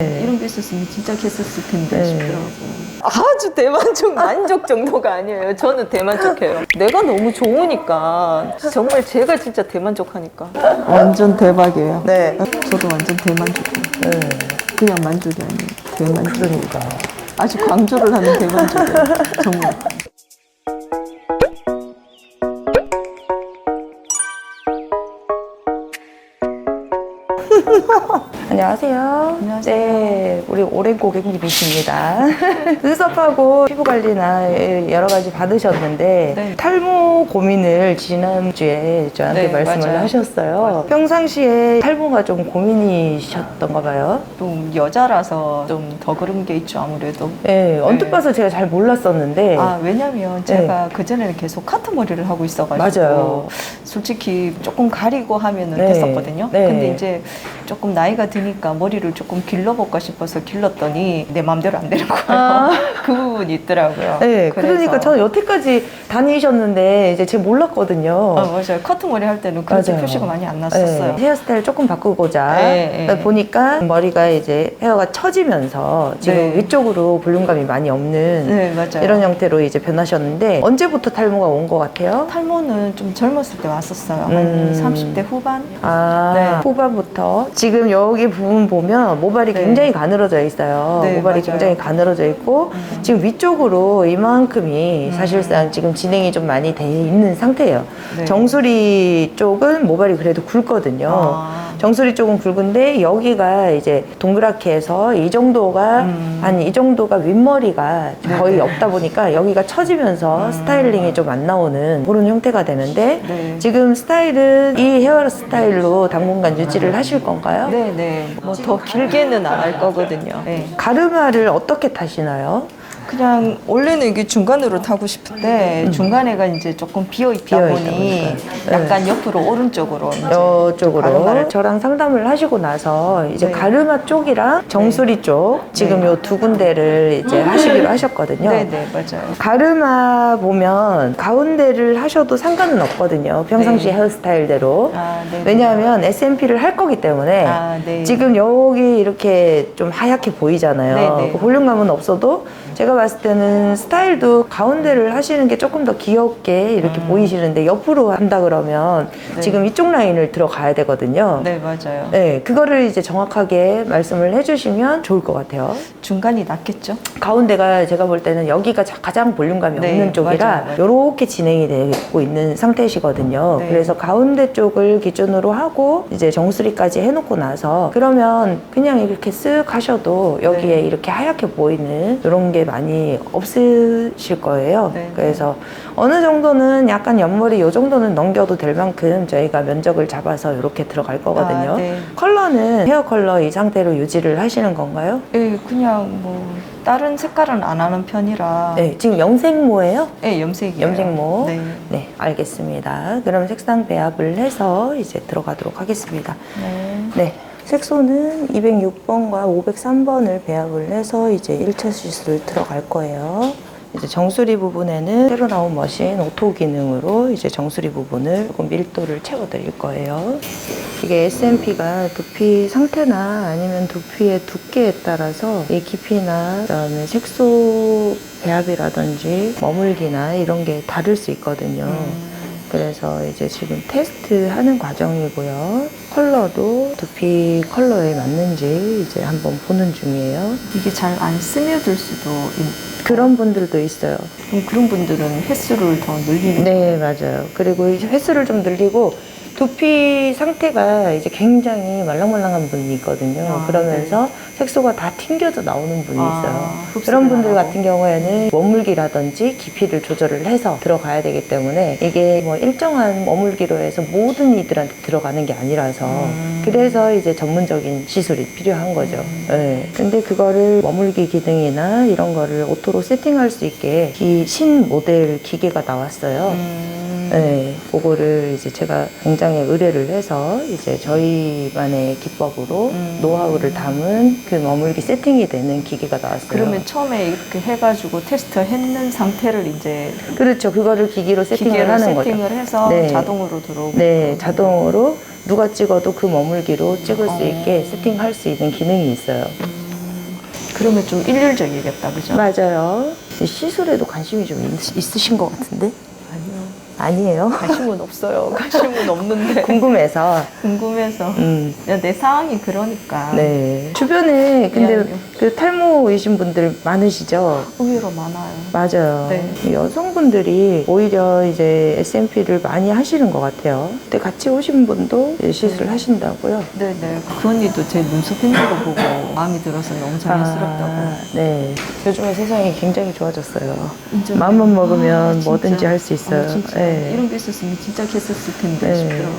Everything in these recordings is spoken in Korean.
이런 게 있었으면 진짜 했었을 텐데 네. 싶더라고. 아주 대만족 만족 정도가 아니에요. 저는 대만족해요. 내가 너무 좋으니까 정말 제가 진짜 대만족하니까 완전 대박이에요. 네. 저도 완전 대만족해요. 네. 그냥 만족이 아니에요. 대만족. 그러니까. 아주 강조를 하는 대만족이에요. 정말. 안녕하세요. 안녕하세요. 네, 우리 오랜 고객님이십니다. 눈썹하고 피부 관리나 여러 가지 받으셨는데 네. 탈모 고민을 지난주에 저한테 네, 말씀을 맞아요. 하셨어요. 평상시에 탈모가 좀 고민이셨던가 봐요. 좀 여자라서 좀 더 그런 게 있죠 아무래도. 네, 언뜻 네. 봐서 제가 잘 몰랐었는데 아 왜냐면 제가 그 전에는 계속 카트 머리를 하고 있어가지고 맞아요. 솔직히 조금 가리고 하면은 네. 됐었거든요. 네. 근데 이제 조금 나이가 드니까 머리를 조금 길러볼까 싶어서 길렀더니 내 마음대로 안 되는 거예요. 아. 그 부분이 있더라고요. 네, 그래서- 그러니까 저는 여태까지 다니셨는데 이제 제가 몰랐거든요. 아, 맞아요. 카트 머리 할 때는 그렇게 맞아요. 표시가 많이 안 났었어요. 네, 헤어스타일 조금 바꾸고자 네, 네. 보니까 머리가 이제 헤어가 처지면서 지금 네. 위쪽으로 볼륨감이 많이 없는 네, 맞아요. 이런 형태로 이제 변하셨는데 언제부터 탈모가 온 것 같아요? 탈모는 좀 젊었을 때 왔었어요. 음. 한 30대 후반? 아 네. 후반부터 지금 여기 부분 보면 모발이 네. 굉장히 가늘어져 있어요. 네, 모발이 맞아요. 굉장히 가늘어져 있고 음. 지금 위쪽으로 이만큼이 음. 사실상 지금 진행이 좀 많이 돼 있는 상태예요. 네. 정수리 쪽은 모발이 그래도 굵거든요. 아. 정수리 쪽은 굵은데 여기가 이제 동그랗게 해서 이 정도가 음. 한이 정도가 윗머리가 네, 거의 네. 없다 보니까 여기가 처지면서 음. 스타일링이 좀 안 나오는 그런 형태가 되는데 네. 지금 스타일은 이 헤어 스타일로 당분간 유지를 하실 건가요? 네네. 뭐 더 길게는 안 할 거거든요. 네. 가르마를 어떻게 타시나요? 그냥 원래는 이게 중간으로 타고 싶은데 중간에가 이제 조금 비어 있다 음. 비어 있다 보니 보니까. 약간 옆으로 오른쪽으로 이제 이쪽으로 가르마를 저랑 상담을 하시고 나서 이제 네. 가르마 쪽이랑 정수리 쪽 지금 요 두 군데를 이제 하시기로 하셨거든요. 네네 맞아요. 가르마 보면 가운데를 하셔도 상관은 없거든요. 평상시 네. 헤어스타일대로. 아, 네. 왜냐하면 SMP를 할 거기 때문에 아, 네. 지금 여기 이렇게 좀 하얗게 보이잖아요. 네, 네. 그 볼륨감은 없어도 제가 봤을 때는 스타일도 가운데를 하시는 게 조금 더 귀엽게 이렇게 보이시는데 옆으로 한다 그러면 음. 네. 지금 이쪽 라인을 들어가야 되거든요. 네 맞아요. 네, 그거를 이제 정확하게 말씀을 해주시면 좋을 것 같아요. 중간이 낫겠죠? 가운데가 제가 볼 때는 여기가 자- 가장 볼륨감이 네, 없는 쪽이라 맞아요. 이렇게 진행이 되고 있는 상태시거든요. 네. 그래서 가운데 쪽을 기준으로 하고 이제 정수리까지 해놓고 나서 그러면 그냥 이렇게 쓱 하셔도 여기에 네. 이렇게 하얗게 보이는 이런 게 많이 없으실 거예요. 네. 그래서 어느 정도는 약간 옆머리 이 정도는 넘겨도 될 만큼 저희가 면적을 잡아서 이렇게 들어갈 거거든요. 아, 네. 컬러는 헤어 컬러 이 상태로 유지를 하시는 건가요? 네 그냥 뭐 다른 색깔은 안 하는 편이라 네, 지금 염색모예요? 네, 염색이에요. 염색모. 네. 네, 알겠습니다. 그럼 색상 배합을 해서 이제 들어가도록 하겠습니다. 네. 네. 색소는 206번과 503번을 배합을 해서 이제 1차 시술 들어갈 거예요. 이제 정수리 부분에는 새로 나온 머신 오토 기능으로 이제 정수리 부분을 조금 밀도를 채워 드릴 거예요. 이게 SMP가 두피 상태나 아니면 두피의 두께에 따라서 이 깊이나 그다음에 색소 배합이라든지 머물기나 이런 게 다를 수 있거든요. 음. 그래서 이제 지금 테스트 하는 과정이고요. 컬러도 두피 컬러에 맞는지 이제 한번 보는 중이에요. 이게 잘 안 스며들 수도 있... 그런 분들도 있어요. 그럼 그런 분들은 횟수를 더 늘리는 네, 맞아요. 그리고 이제 횟수를 좀 늘리고 두피 상태가 이제 굉장히 말랑말랑한 분이 있거든요. 아, 그러면서 색소가 다 튕겨져 나오는 분이 아, 있어요. 흡수를 그런 분들. 같은 경우에는 머물기라든지 깊이를 조절을 해서 들어가야 되기 때문에 이게 뭐 일정한 머물기로 해서 모든 이들한테 들어가는 게 아니라서 음. 그래서 이제 전문적인 시술이 필요한 거죠. 음. 네. 근데 그거를 머물기 기능이나 이런 거를 오토로 세팅할 수 있게 이신 모델 기계가 나왔어요. 음. 네, 그거를 이제 제가 굉장히 의뢰를 해서 이제 저희만의 기법으로 음. 노하우를 담은 그 머물기 세팅이 되는 기계가 나왔어요. 그러면 처음에 이렇게 해가지고 테스트 했는 상태를 이제 그렇죠. 그거를 기기로 세팅을 기계로 하는 세팅을 거죠. 해서 네. 자동으로 들어오고 네, 자동으로 누가 찍어도 그 머물기로 찍을 수 어. 있게 세팅할 수 있는 기능이 있어요. 음. 그러면 좀 일률적이겠다, 그죠? 맞아요. 시술에도 관심이 좀 있, 있으신 것 같은데? 아니에요. 관심은 없어요. 관심은 없는데. 궁금해서. 궁금해서. 음. 야, 내 상황이 그러니까. 네. 주변에 근데 미안해요. 그 탈모이신 분들 많으시죠? 의외로 많아요. 맞아요. 네. 여성분들이 오히려 이제 SMP를 많이 하시는 것 같아요. 근데 같이 오신 분도 이제 시술을 하신다고요? 네네. 그 언니도 제 눈썹 있는 거 보고 마음이 들어서 너무 자연스럽다고. 아, 네. 요즘에 세상이 굉장히 좋아졌어요. 마음만 먹으면 진짜. 뭐든지 할 수 있어요. 어, 진짜. 네. 이런 게 있었으면 진짜 했었을 텐데 네. 싶더라고.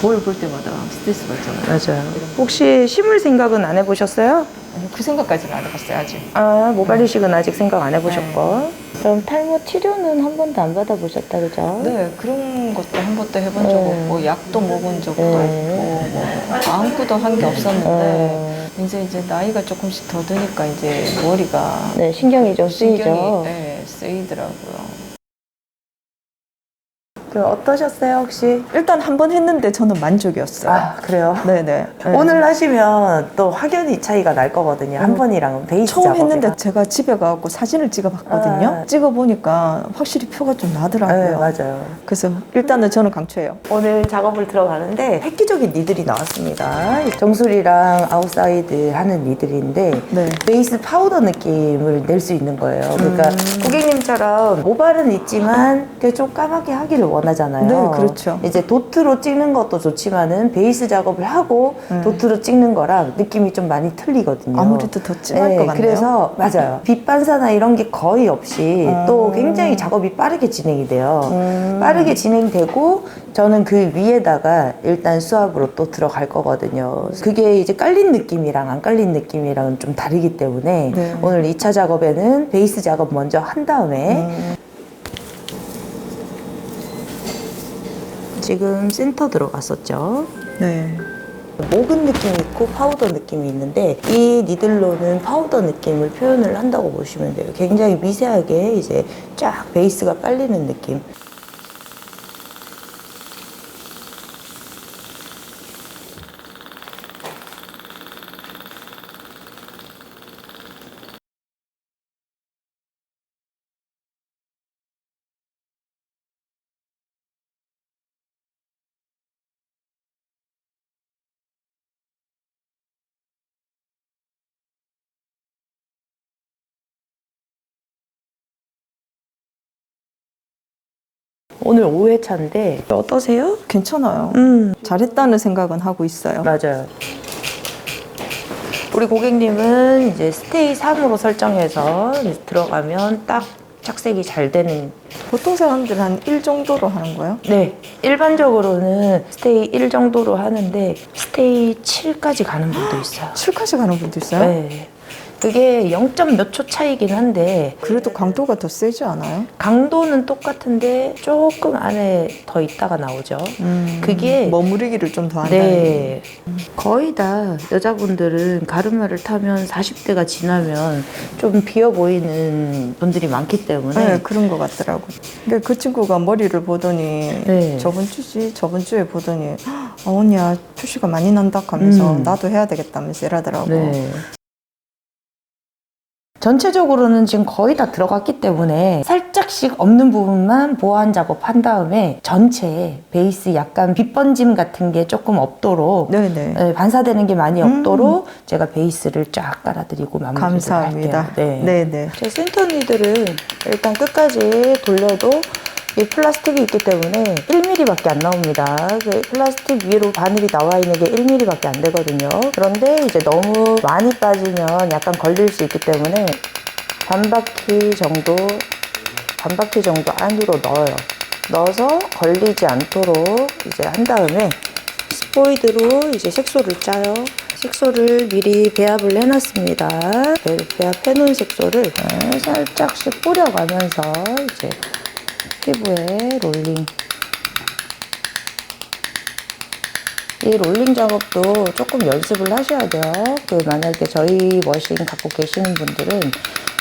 거울 볼 때마다 스트레스 받잖아요. 맞아요. 혹시 심을 생각은 안 해보셨어요? 아니, 그 생각까지는 안 해봤어요, 아직. 아, 모발 이식은 아직 생각 안 해보셨고. 그럼 탈모 치료는 한 번도 안 받아보셨다, 그죠? 네, 그런 것도 한 번도 해본 적 네. 없고, 약도 먹은 적도 네. 없고, 뭐, 아무것도 한 게 없었는데, 어, 이제 이제 나이가 조금씩 더 드니까 이제 머리가 네, 신경이 좀 쓰이죠. 신경이 네, 쓰이더라고요. 그 어떠셨어요, 혹시? 일단 한 번 했는데 저는 만족이었어요. 아, 그래요? 네네. 네. 오늘 하시면 또 확연히 차이가 날 거거든요. 한 음. 번이랑은 베이스 처음 작업이랑. 했는데 제가 집에 가고 사진을 찍어봤거든요. 아. 찍어보니까 확실히 표가 좀 나더라고요. 네, 맞아요. 그래서 일단은 저는 강추해요. 오늘 작업을 들어가는데 획기적인 니들이 나왔습니다. 정수리랑 아웃사이드 하는 니들인데 네. 베이스 파우더 느낌을 낼 수 있는 거예요. 그러니까 음. 고객님처럼 모발은 있지만 되게 좀 까맣게 하기를 원 하잖아요. 네, 그렇죠. 이제 도트로 찍는 것도 좋지만은 베이스 작업을 하고 음. 도트로 찍는 거랑 느낌이 좀 많이 틀리거든요. 아무래도 더 진할 것 같네요. 그래서 맞아요. 빛 반사나 이런 게 거의 없이 음. 또 굉장히 작업이 빠르게 진행이 돼요. 음. 빠르게 진행되고 저는 그 위에다가 일단 수압으로 또 들어갈 거거든요. 그게 이제 깔린 느낌이랑 안 깔린 느낌이랑은 좀 다르기 때문에 네. 오늘 2차 작업에는 베이스 작업 먼저 한 다음에 음. 지금 센터 들어갔었죠. 네. 목은 느낌이 있고 파우더 느낌이 있는데 이 니들로는 파우더 느낌을 표현을 한다고 보시면 돼요. 굉장히 미세하게 이제 쫙 베이스가 깔리는 느낌. 오늘 5회차인데 어떠세요? 괜찮아요. 음 잘했다는 생각은 하고 있어요. 맞아요. 우리 고객님은 이제 스테이 3으로 설정해서 이제 들어가면 딱 착색이 잘 되는 보통 사람들 한 1 정도로 하는 거예요? 네 일반적으로는 스테이 1 정도로 하는데 스테이 7까지 가는 분도 있어요 7까지 가는 분도 있어요? 네 그게 0. 몇초 차이긴 한데 그래도 강도가 더 세지 않아요? 강도는 똑같은데 조금 안에 더 있다가 나오죠 음, 그게 머무르기를 좀 더 한다는 네. 거의 다 여자분들은 가르마를 타면 40대가 지나면 좀 비어 보이는 분들이 많기 때문에 네, 그런 것 같더라고. 그러니까 그 친구가 머리를 보더니 네. 저번 주지 저번 주에 보더니 아 언니야 표시가 많이 난다 하면서 음. 나도 해야 되겠다면서 이러더라고. 네. 전체적으로는 지금 거의 다 들어갔기 때문에 살짝씩 없는 부분만 보완 작업한 다음에 전체 베이스 약간 빛번짐 같은 게 조금 없도록 네네. 네, 반사되는 게 많이 음. 없도록 제가 베이스를 쫙 깔아드리고 마무리를 감사합니다. 할게요. 네. 네네. 제 센터 니들은 일단 끝까지 돌려도 이 플라스틱이 있기 때문에 1mm밖에 안 나옵니다. 그 플라스틱 위로 바늘이 나와 있는 게 1mm밖에 안 되거든요. 그런데 이제 너무 많이 빠지면 약간 걸릴 수 있기 때문에 반 바퀴 정도, 반 바퀴 정도 안으로 넣어요. 넣어서 걸리지 않도록 이제 한 다음에 스포이드로 이제 색소를 짜요. 색소를 미리 배합을 해놨습니다. 배- 배합해 놓은 색소를 네, 살짝씩 뿌려가면서 이제 피부에 롤링. 이 롤링 작업도 조금 연습을 하셔야 돼요. 그 만약에 저희 머신 갖고 계시는 분들은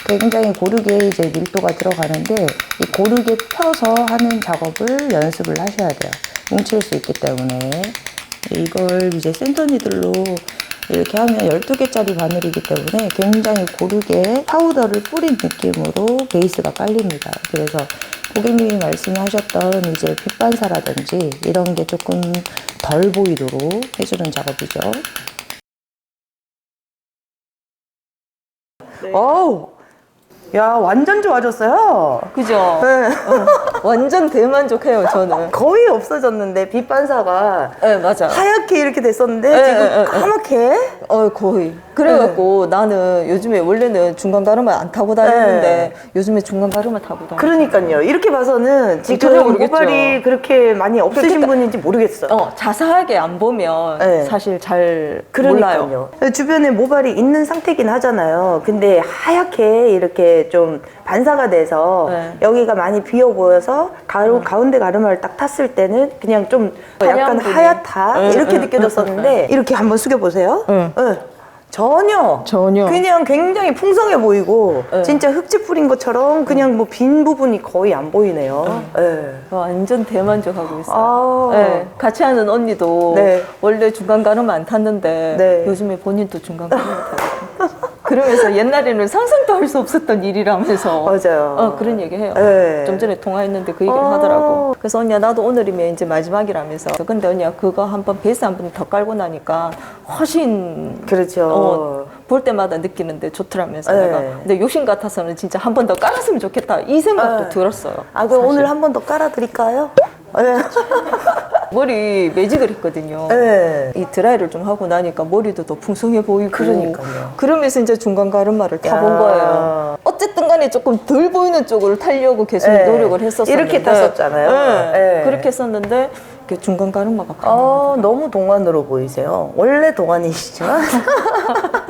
굉장히 고르게 이제 밀도가 들어가는데 이 고르게 펴서 하는 작업을 연습을 하셔야 돼요. 뭉칠 수 있기 때문에 이걸 이제 센터 니들로 이렇게 하면 12개짜리 바늘이기 때문에 굉장히 고르게 파우더를 뿌린 느낌으로 베이스가 깔립니다. 그래서 고객님이 말씀하셨던 이제 빛 반사라든지 이런 게 조금 덜 보이도록 해주는 작업이죠. 어우, 야 완전 좋아졌어요. 그죠? 네. 어, 완전 대만족해요, 저는. 거의 없어졌는데 빛 반사가 네, 맞아. 하얗게 이렇게 됐었는데 네, 지금 네, 네. 까맣게 어, 거의. 그래갖고 나는 요즘에 원래는 중간 가름을 안 타고 다녔는데 네. 요즘에 중간 가름을 타고 다녀요. 그러니까요. 이렇게 봐서는 지금 모르겠죠. 모발이 그렇게 많이 없으신 그러니까- 분인지 모르겠어요. 어, 자세하게 안 보면 네. 사실 잘 몰라요. 주변에 모발이 있는 상태긴 하잖아요. 근데 하얗게 이렇게 좀 반사가 돼서 네. 여기가 많이 비어 보여서 가루, 가운데 가르마를 딱 탔을 때는 그냥 좀 약간. 하얗다 네, 이렇게 네, 느껴졌었는데 이렇게 한번 숙여 보세요. 네. 전혀 전혀. 그냥 굉장히 풍성해 보이고 네. 진짜 흙집 뿌린 것처럼 그냥 뭐 빈 부분이 거의 안 보이네요. 네. 완전 대만족하고 있어요. 아. 네, 같이 하는 언니도 네. 원래 중간 가름 안 탔는데 네. 요즘에 본인도 중간 가름 타고 그러면서 옛날에는 상상도 할 수 없었던 일이라면서 맞아요. 어, 그런 얘기 해요. 네. 좀 전에 통화했는데 그 얘기를 어. 하더라고. 그래서 언니야 나도 오늘이면 이제 마지막이라면서 근데 언니야 그거 한번 베이스 한 번 더 깔고 나니까 훨씬 그렇죠. 어, 볼 때마다 느끼는데 좋더라면서 네. 내가 근데 욕심 같아서는 진짜 한 번 더 깔았으면 좋겠다 이 생각도 네. 들었어요. 아, 그럼 사실. 오늘 한 번 더 깔아드릴까요? 네. 머리 매직을 했거든요. 네. 이 드라이를 좀 하고 나니까 머리도 더 풍성해 보이고 그러니까요. 그러면서 이제 중간 가르마를 타본 야. 거예요. 어쨌든 간에 조금 덜 보이는 쪽으로 타려고 계속 네. 노력을 했었었는데 이렇게 탔었잖아요. 네. 네. 그렇게 했었는데 이렇게 중간 가르마가 어, 너무 동안으로 보이세요. 원래 동안이시지만.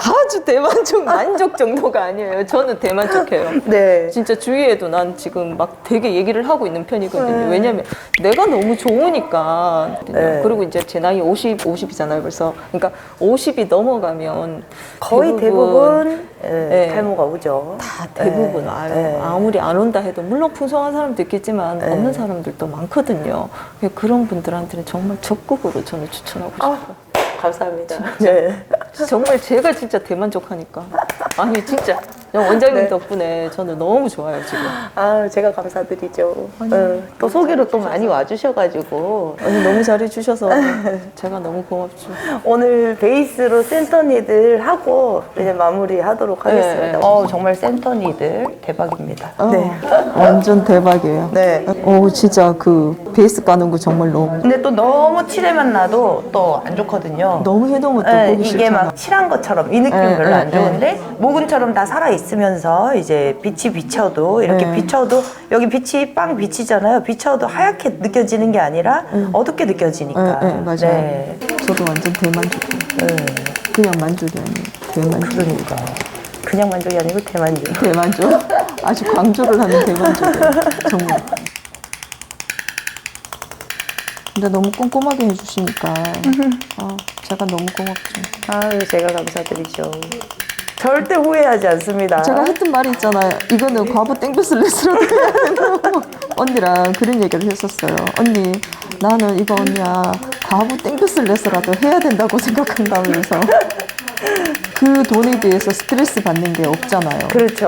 아주 대만족 만족 정도가 아니에요. 저는 대만족해요. 네. 진짜 주위에도 난 지금 막 되게 얘기를 하고 있는 편이거든요. 네. 왜냐면 내가 너무 좋으니까. 네. 그리고 이제 제 나이 50, 50이잖아요. 벌써. 그러니까 50이 넘어가면 거의 대부분, 예, 네. 탈모가 오죠. 다 대부분 네. 와요. 네. 아무리 안 온다 해도 물론 풍성한 사람도 있겠지만 네. 없는 사람들도 많거든요. 그런 분들한테는 정말 적극으로 저는 추천하고 싶어요. 아, 감사합니다. 네. 정말 제가 진짜 대만족하니까. 아니 진짜 원장님 네. 덕분에 저는 너무 좋아요 지금. 아, 제가 감사드리죠. 어, 또 소개로 또 많이 와주셔가지고. 언니 너무 잘해주셔서 제가 너무 고맙죠. 오늘 베이스로 센터니들 하고 이제 마무리하도록 하겠습니다. 네. 어, 정말 센터니들 대박입니다. 네. 완전 대박이에요. 네. 오 진짜 그 베이스 까는 거 정말 너무 근데 또 너무 칠해만 나도 또 안 좋거든요. 너무 해놓으면 또 네, 보기 이게 싫잖아. 막 칠한 것처럼 이 느낌 네, 별로 네, 안 좋은데 모근처럼 다 살아 있으면서 이제 빛이 비쳐도 이렇게 네. 비쳐도 여기 빛이 빵 비치잖아요. 비쳐도 하얗게 느껴지는 게 아니라 어둡게 느껴지니까. 네, 네, 맞아요. 네. 저도 완전 대만족해요. 네. 그냥 만족이 아니에요. 대만족. 그러니까 그냥 만족이 아니고 대만족. 대만족. 아주 강조를 하는 대만족이에요. 정말. 근데 너무 꼼꼼하게 해주시니까 아, 제가 너무 고맙죠. 아유 제가 감사드리죠. 절대 후회하지 않습니다. 제가 했던 말이 있잖아요. 이거는 과부 되나? 언니랑 그런 얘기를 했었어요. 언니, 나는 이거 언니야 과부 땡볕을 내서라도 해야 된다고 생각한다면서 그 돈에 대해서 스트레스 받는 게 없잖아요. 그렇죠.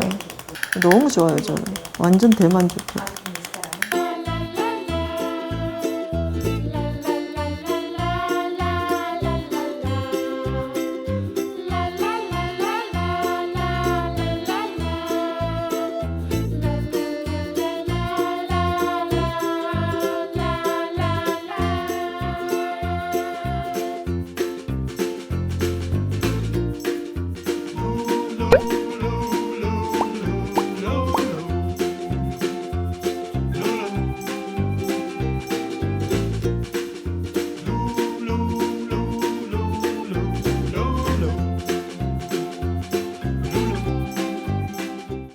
네. 너무 좋아요, 저는. 완전 대만족해요.